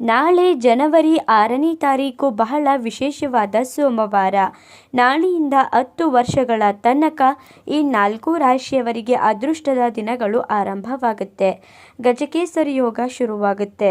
ನಾಳೆ ಜನವರಿ ಆರನೇ ತಾರೀಕು ಬಹಳ ವಿಶೇಷವಾದ ಸೋಮವಾರ. ನಾಳೆಯಿಂದ ಹತ್ತು ವರ್ಷಗಳ ತನಕ ಈ ನಾಲ್ಕು ರಾಶಿಯವರಿಗೆ ಅದೃಷ್ಟದ ದಿನಗಳು ಆರಂಭವಾಗುತ್ತೆ. ಗಜಕೇಸರಿ ಯೋಗ ಶುರುವಾಗುತ್ತೆ.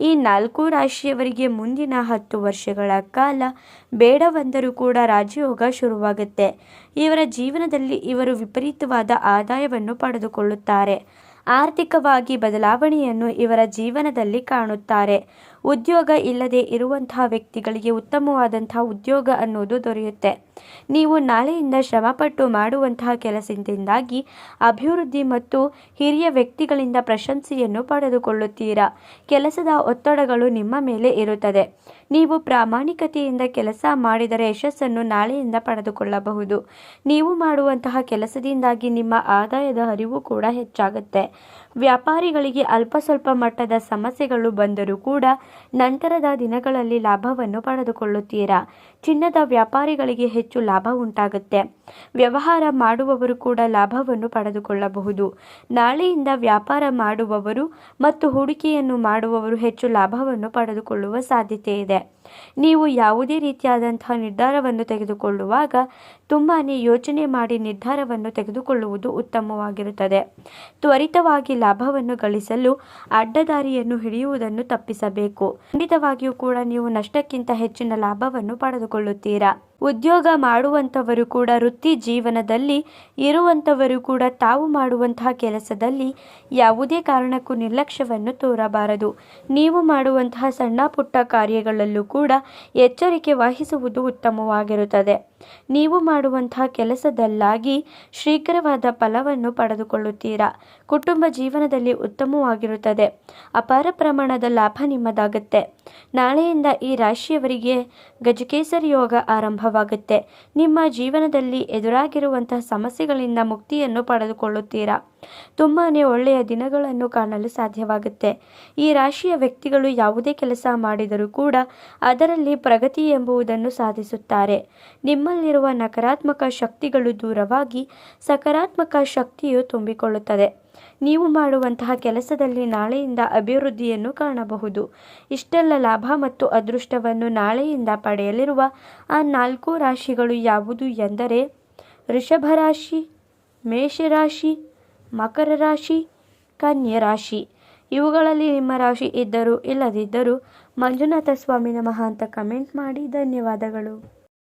ಈ ನಾಲ್ಕು ರಾಶಿಯವರಿಗೆ ಮುಂದಿನ ಹತ್ತು ವರ್ಷಗಳ ಕಾಲ ಬೇಡವೆಂದರೂ ಕೂಡ ರಾಜಯೋಗ ಶುರುವಾಗುತ್ತೆ. ಇವರ ಜೀವನದಲ್ಲಿ ಇವರು ವಿಪರೀತವಾದ ಆದಾಯವನ್ನು ಪಡೆದುಕೊಳ್ಳುತ್ತಾರೆ. ಆರ್ಥಿಕವಾಗಿ ಬದಲಾವಣೆಯನ್ನು ಇವರ ಜೀವನದಲ್ಲಿ ಕಾಣುತ್ತಾರೆ. ಉದ್ಯೋಗ ಇಲ್ಲದೆ ಇರುವಂತಹ ವ್ಯಕ್ತಿಗಳಿಗೆ ಉತ್ತಮವಾದಂತಹ ಉದ್ಯೋಗ ಅನ್ನೋದು ದೊರೆಯುತ್ತೆ. ನೀವು ನಾಳೆಯಿಂದ ಶ್ರಮಪಟ್ಟು ಮಾಡುವಂತಹ ಕೆಲಸದಿಂದಾಗಿ ಅಭಿವೃದ್ಧಿ ಮತ್ತು ಹಿರಿಯ ವ್ಯಕ್ತಿಗಳಿಂದ ಪ್ರಶಂಸೆಯನ್ನು ಪಡೆದುಕೊಳ್ಳುತ್ತೀರಾ? ಕೆಲಸದ ಒತ್ತಡಗಳು ನಿಮ್ಮ ಮೇಲೆ ಇರುತ್ತದೆ. ನೀವು ಪ್ರಾಮಾಣಿಕತೆಯಿಂದ ಕೆಲಸ ಮಾಡಿದರೆ ಯಶಸ್ಸನ್ನು ನಾಳೆಯಿಂದ ಪಡೆದುಕೊಳ್ಳಬಹುದು. ನೀವು ಮಾಡುವಂತಹ ಕೆಲಸದಿಂದಾಗಿ ನಿಮ್ಮ ಆದಾಯದ ಹರಿವು ಕೂಡ ಹೆಚ್ಚಾಗುತ್ತೆ. ವ್ಯಾಪಾರಿಗಳಿಗೆ ಅಲ್ಪ ಸ್ವಲ್ಪ ಮಟ್ಟದ ಸಮಸ್ಯೆಗಳು ಬಂದರೂ ಕೂಡ ನಂತರದ ದಿನಗಳಲ್ಲಿ ಲಾಭವನ್ನು ಪಡೆದುಕೊಳ್ಳುತ್ತೀರಾ? ಚಿನ್ನದ ವ್ಯಾಪಾರಿಗಳಿಗೆ ಹೆಚ್ಚು ಲಾಭ ಉಂಟಾಗುತ್ತೆ. ವ್ಯವಹಾರ ಮಾಡುವವರು ಕೂಡ ಲಾಭವನ್ನು ಪಡೆದುಕೊಳ್ಳಬಹುದು. ನಾಳೆಯಿಂದ ವ್ಯಾಪಾರ ಮಾಡುವವರು ಮತ್ತು ಹೂಡಿಕೆಯನ್ನು ಮಾಡುವವರು ಹೆಚ್ಚು ಲಾಭವನ್ನು ಪಡೆದುಕೊಳ್ಳುವ ಸಾಧ್ಯತೆ ಇದೆ ನೀವು ಯಾವುದೇ ರೀತಿಯಾದಂತಹ ನಿರ್ಧಾರವನ್ನು ತೆಗೆದುಕೊಳ್ಳುವಾಗ ತುಂಬಾ ಯೋಚನೆ ಮಾಡಿ ನಿರ್ಧಾರವನ್ನು ತೆಗೆದುಕೊಳ್ಳುವುದು ಉತ್ತಮವಾಗಿರುತ್ತದೆ. ತ್ವರಿತವಾಗಿ ಲಾಭವನ್ನು ಗಳಿಸಲು ಅಡ್ಡದಾರಿಯನ್ನು ಹಿಡಿಯುವುದನ್ನು ತಪ್ಪಿಸಬೇಕು. ಖಂಡಿತವಾಗಿಯೂ ಕೂಡ ನೀವು ನಷ್ಟಕ್ಕಿಂತ ಹೆಚ್ಚಿನ ಲಾಭವನ್ನು ಪಡೆದುಕೊಳ್ಳುತ್ತೀರಾ? ಉದ್ಯೋಗ ಮಾಡುವಂಥವರು ಕೂಡ ವೃತ್ತಿ ಜೀವನದಲ್ಲಿ ಇರುವಂಥವರು ಕೂಡ ತಾವು ಮಾಡುವಂತಹ ಕೆಲಸದಲ್ಲಿ ಯಾವುದೇ ಕಾರಣಕ್ಕೂ ನಿರ್ಲಕ್ಷ್ಯವನ್ನು ತೋರಬಾರದು. ನೀವು ಮಾಡುವಂತಹ ಸಣ್ಣ ಪುಟ್ಟ ಕಾರ್ಯಗಳಲ್ಲೂ ಕೂಡ ಎಚ್ಚರಿಕೆ ವಹಿಸುವುದು ಉತ್ತಮವಾಗಿರುತ್ತದೆ. ನೀವು ಮಾಡುವಂತಹ ಕೆಲಸದಲ್ಲಾಗಿ ಶೀಘ್ರವಾದ ಫಲವನ್ನು ಪಡೆದುಕೊಳ್ಳುತ್ತೀರಾ? ಕುಟುಂಬ ಜೀವನದಲ್ಲಿ ಉತ್ತಮವಾಗಿರುತ್ತದೆ. ಅಪಾರ ಪ್ರಮಾಣದ ಲಾಭ ನಿಮ್ಮದಾಗುತ್ತೆ. ನಾಳೆಯಿಂದ ಈ ರಾಶಿಯವರಿಗೆ ಗಜಕೇಸರಿ ಯೋಗ ಆರಂಭವಾಗುತ್ತೆ. ನಿಮ್ಮ ಜೀವನದಲ್ಲಿ ಎದುರಾಗಿರುವಂತಹ ಸಮಸ್ಯೆಗಳಿಂದ ಮುಕ್ತಿಯನ್ನು ಪಡೆದುಕೊಳ್ಳುತ್ತೀರಾ? ತುಂಬಾ ಒಳ್ಳೆಯ ದಿನಗಳನ್ನು ಕಾಣಲು ಸಾಧ್ಯವಾಗುತ್ತೆ. ಈ ರಾಶಿಯ ವ್ಯಕ್ತಿಗಳು ಯಾವುದೇ ಕೆಲಸ ಮಾಡಿದರೂ ಕೂಡ ಅದರಲ್ಲಿ ಪ್ರಗತಿ ಎಂಬುದನ್ನು ಸಾಧಿಸುತ್ತಾರೆ. ನಿಮ್ಮಲ್ಲಿರುವ ನಕಾರಾತ್ಮಕ ಶಕ್ತಿಗಳು ದೂರವಾಗಿ ಸಕಾರಾತ್ಮಕ ಶಕ್ತಿಯು ತುಂಬಿಕೊಳ್ಳುತ್ತದೆ. ನೀವು ಮಾಡುವಂತಹ ಕೆಲಸದಲ್ಲಿ ನಾಳೆಯಿಂದ ಅಭಿವೃದ್ಧಿಯನ್ನು ಕಾಣಬಹುದು. ಇಷ್ಟೆಲ್ಲ ಲಾಭ ಮತ್ತು ಅದೃಷ್ಟವನ್ನು ನಾಳೆಯಿಂದ ಪಡೆಯಲಿರುವ ಆ ನಾಲ್ಕು ರಾಶಿಗಳು ಯಾವುದು ಎಂದರೆ ಋಷಭ ರಾಶಿ ಮೇಷರಾಶಿ ಮಕರ ರಾಶಿ, ಕನ್ಯಾ ರಾಶಿ. ಇವುಗಳಲ್ಲಿ ನಿಮ್ಮ ರಾಶಿ ಇದ್ದರೂ ಇಲ್ಲದಿದ್ದರೂ ಮಂಜುನಾಥ ಸ್ವಾಮಿ ನಮಃ ಅಂತ ಕಮೆಂಟ್ ಮಾಡಿ. ಧನ್ಯವಾದಗಳು.